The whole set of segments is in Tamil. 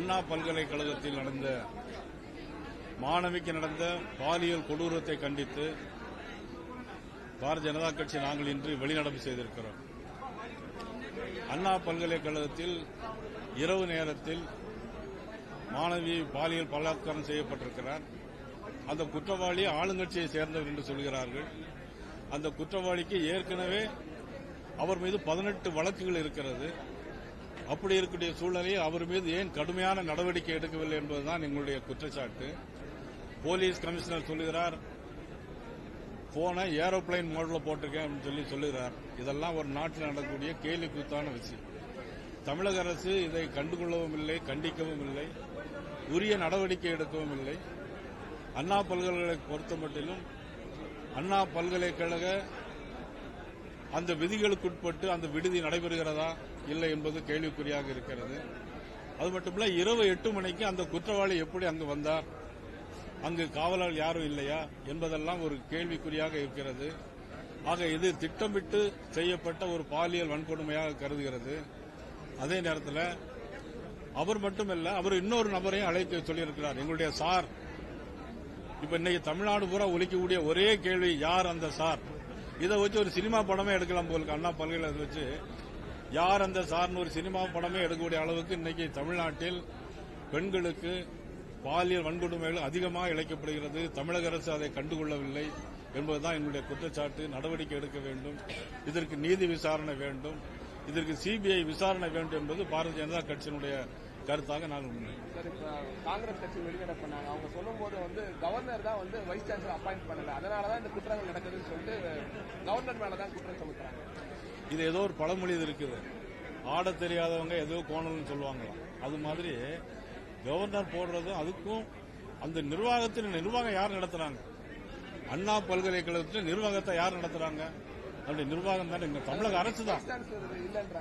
அண்ணா பல்கலைக்கழகத்தில் நடந்த மாணவிக்கு நடந்த பாலியல் கொடூரத்தை கண்டித்து பாரதிய ஜனதா கட்சி நாங்கள் இன்று வெளிநடப்பு செய்திருக்கிறோம். அண்ணா பல்கலைக்கழகத்தில் இரவு நேரத்தில் மாணவி பாலியல் பலாத்காரம் செய்யப்பட்டிருக்கிறார். அந்த குற்றவாளி ஆளுங்கட்சியை சேர்ந்தவர் என்று சொல்கிறார்கள். அந்த குற்றவாளிக்கு ஏற்கனவே அவர் மீது பதினெட்டு வழக்குகள் இருக்கிறது. அப்படி இருக்கக்கூடிய சூழ்நிலையில் அவர் மீது ஏன் கடுமையான நடவடிக்கை எடுக்கவில்லை என்பதுதான் எங்களுடைய குற்றச்சாட்டு. போலீஸ் கமிஷனர் சொல்லுகிறார் போனை ஏரோப்ளைன் மோடில் போட்டிருக்கேன் அப்படின்னு சொல்லி சொல்லுகிறார். இதெல்லாம் ஒரு நாட்டில் நடக்கக்கூடிய கேலி கூத்தான விஷயம். தமிழக அரசு இதை கண்டுகொள்ளவும் இல்லை கண்டிக்கவும் இல்லை உரிய நடவடிக்கை எடுக்கவும் இல்லை. அண்ணா பல்கலைக்கழக பொறுத்தமட்டிலும் அண்ணா பல்கலைக்கழக அந்த விதிகளுக்கு உட்பட்டு அந்த விடுதி நடைபெறுகிறதா இல்லை என்பது கேள்விக்குறியாக இருக்கிறது. அது மட்டுமில்ல இரவு எட்டு மணிக்கு அந்த குற்றவாளி எப்படி அங்கு வந்தார்? அங்கு காவலர் யாரும் இல்லையா? என்பதெல்லாம் ஒரு கேள்விக்குறியாக இருக்கிறது. ஆக இது திட்டமிட்டு செய்யப்பட்ட ஒரு பாலியல் வன்கொடுமையாக கருதுகிறது. அதே நேரத்தில் அவர் மட்டுமல்ல அவர் இன்னொரு நபரையும் அழைத்து சொல்லியிருக்கிறார். எங்களுடைய சார். இப்ப இன்னைக்கு தமிழ்நாடு பூரா ஒலிக்கக்கூடிய ஒரே கேள்வி யார் அந்த சார்? இதை வச்சு ஒரு சினிமா படமே எடுக்கலாம் போலுக்கு அண்ணா பல்கலை வச்சு. யார் அந்த சார்னு ஒரு சினிமா படமே எடுக்கக்கூடிய அளவுக்கு இன்னைக்கு தமிழ்நாட்டில் பெண்களுக்கு பாலியல் வன்கொடுமைகள் அதிகமாக இழைக்கப்படுகிறது. தமிழக அரசு அதை கண்டுகொள்ளவில்லை என்பதுதான் எங்களுடைய குற்றச்சாட்டு. நடவடிக்கை எடுக்க வேண்டும். இதற்கு நீதி விசாரணை வேண்டும். இதற்கு சிபிஐ விசாரணை வேண்டும் என்பது பாரதிய ஜனதா கட்சியினுடைய கருத்தாக நாங்கள் முன்னேறோம் சார் இப்ப காங்கிரஸ் கட்சி வெளிநடப்பு பண்ணாங்க. அவங்க சொல்லும்போது வந்து கவர்னர் தான் வந்து வைஸ் சான்சலர் அப்பாயிண்ட் பண்ணல. அதனால தான் இந்த குற்றங்கள் நடக்குதுன்னு சொல்லிட்டு கவர்னர் மேல தான் குற்றம் சுமத்துறாங்க. இது ஏதோ ஒரு பழமொழி இது இருக்குது. ஆடத் தெரியாதவங்க ஏதோ கோணல்னு சொல்லுவாங்களாம். அது மாதிரி கவர்னர் போடுறதும் அதுக்கும் அந்த நிர்வாகத்தின் நிர்வாகம் யார் நடத்துறாங்க? அண்ணா பல்கலைக்கழகத்தில் நிர்வாகத்தை யார் நடத்துறாங்க? அப்படி நிர்வாகம் தானே. தமிழக அரசு தான்.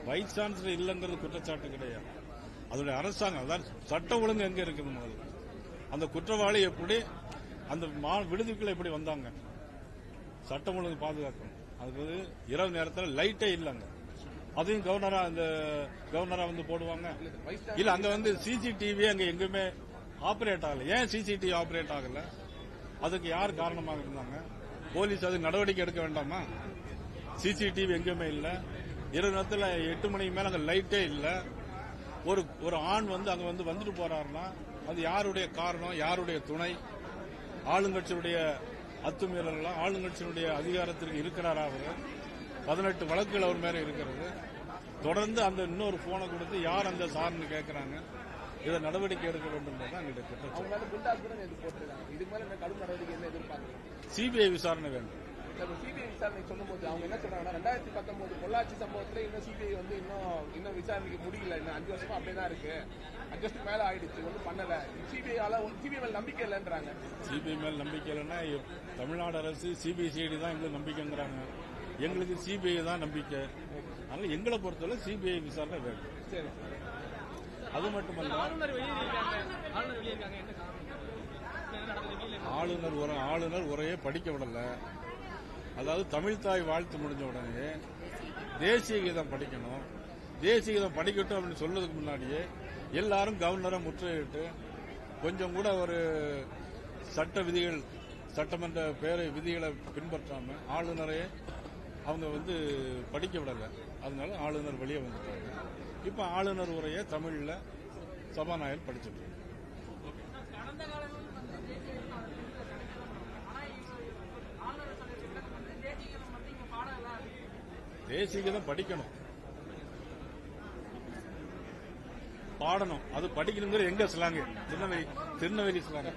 வைஸ் சான்சலர் இல்லைங்கிறது குற்றச்சாட்டு கிடையாது. அதோட அரசாங்கம் அதான் சட்ட ஒழுங்கு எங்க இருக்குது முதல்ல? அந்த குற்றவாளி எப்படி அந்த மா- விடுதிக்குள்ள எப்படி வந்தாங்க? சட்டம் ஒழுங்கு பாதுகாக்கணும். அதுக்கு இரவு நேரத்தில் லைட்டே இல்லைங்க. அதையும் கவர்னரா அந்த கவர்னரா வந்து போடுவாங்க. இல்ல அங்க வந்து சிசிடிவி அங்க எங்குமே ஆபரேட் ஆகல. ஏன் சிசிடிவி ஆபரேட் ஆகல? அதுக்கு யார் காரணமாக இருந்தாங்க? போலீஸ் அது நடவடிக்கை எடுக்க வேண்டாமா? சிசிடிவி எங்குமே இல்ல. இரவு நேரத்தில் எட்டு மணிக்கு மேல அங்க லைட்டே இல்லை. ஒரு ஒரு ஆண் வந்து அங்க வந்து வந்துட்டு போறாருன்னா அது யாருடைய காரணம் யாருடைய துணை? ஆளுங்கட்சியுடைய அத்துமீறலாம் ஆளுங்கட்சியினுடைய அதிகாரத்திற்கு இருக்கிறாரா அவர்? பதினெட்டு வழக்குகள் அவர் மேல இருக்கிறது. தொடர்ந்து அந்த இன்னொரு போனை கொடுத்து யார் அந்த சார்னு கேட்கறாங்க இதை நடவடிக்கை எடுக்க வேண்டும் எதிர்பார்க்குறீங்க? சிபிஐ விசாரணை வேண்டும். சிபிஐ விசாரணை சொல்லும்போது அவங்க என்ன சொல்றாங்கன்னா ரெண்டாயிரத்தி பத்தொன்பது பொள்ளாச்சி சம்பவத்துல இன்னும் சிபிஐ வந்து இன்னும் இன்னும் விசாரணைக்கு முடியல. இன்னும் அஞ்சு வருஷமா அப்படியே தான் இருக்கு. அஞ்சு வருஷத்துக்கு மேல ஆயிடுச்சு ஒன்றும் பண்ணல. சிபிஐ சிபிஐ மேல நம்பிக்கை இல்லைன்றாங்க. சிபிஐ மேல் நம்பிக்கை இல்லைன்னா தமிழ்நாடு அரசு சிபிசிஐடி தான் எங்களுக்கு நம்பிக்கைங்கிறாங்க. எங்களுக்கு சிபிஐ தான் நம்பிக்கை. அதனால எங்களை பொறுத்தவரை சிபிஐ விசாரணை வேண்டும் சரி. அது மட்டுமல்ல ஆளுநர் உரை ஆளுநர் உரையை படிக்க விடல. அதாவது தமிழ்தாய் வாழ்த்து முடிஞ்ச உடனே தேசிய கீதம் படிக்கணும். தேசிய கீதம் படிக்கட்டும் அப்படின்னு சொல்றதுக்கு முன்னாடியே எல்லாரும் கவர்னரை முற்றுகையிட்டு கொஞ்சம் கூட ஒரு சட்ட விதிகள் சட்டமன்ற பேரை விதிகளை பின்பற்றாம ஆளுநரையே அவங்க வந்து படிக்க விடல. அதனால ஆளுநர் வெளியே வந்துட்டாங்க இப்ப ஆளுநர் உரையை தமிழ்ல சபாநாயகர் படிச்சுட்டு இருக்காங்க. கடந்த காலங்களில் வந்து தேசிய கீதம் ஆனா ஆளுநர் சட்டத்தில் வந்து தேசிய கீதம் வந்து இங்க பாடம் எல்லாம் இருக்கு தேசிய கீதம் படிக்கணும். பாடணும். அது படிக்கணுங்கிற எங்க ஸ்லாங்கு திருநெல்வேலி திருநெல்வேலி சிலாங்க